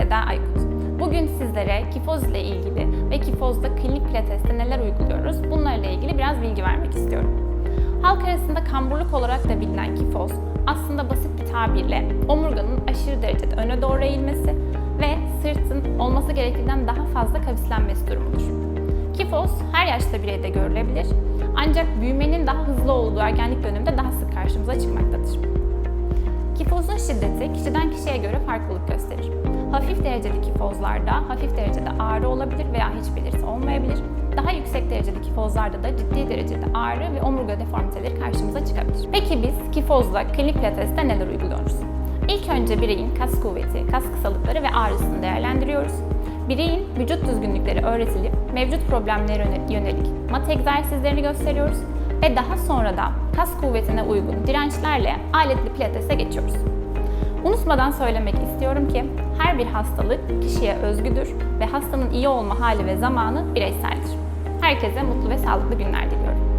Seda Aykut. Bugün sizlere kifoz ile ilgili ve kifozda klinik pilateste neler uyguluyoruz bunlarla ilgili biraz bilgi vermek istiyorum. Halk arasında kamburluk olarak da bilinen kifoz aslında basit bir tabirle omurganın aşırı derecede öne doğru eğilmesi ve sırtın olması gerektiğinden daha fazla kabislenmesi durumudur. Kifoz her yaşta bireyde görülebilir ancak büyümenin daha hızlı olduğu ergenlik döneminde daha sık karşımıza çıkmaktadır. Kifozun şiddeti kişiden kişiye göre farklılık gösterir. Hafif dereceli kifozlarda hafif derecede ağrı olabilir veya hiç belirti olmayabilir. Daha yüksek dereceli kifozlarda da ciddi derecede ağrı ve omurga deformiteleri karşımıza çıkabilir. Peki biz kifozla klinik pilateste neler uyguluyoruz? İlk önce bireyin kas kuvveti, kas kısalıkları ve ağrısını değerlendiriyoruz. Bireyin vücut düzgünlükleri öğretilip mevcut problemlere yönelik mat egzersizlerini gösteriyoruz ve daha sonra da kas kuvvetine uygun dirençlerle aletli pilatese geçiyoruz. Unutmadan söylemek istiyorum ki her bir hastalık kişiye özgüdür ve hastanın iyi olma hali ve zamanı bireyseldir. Herkese mutlu ve sağlıklı günler diliyorum.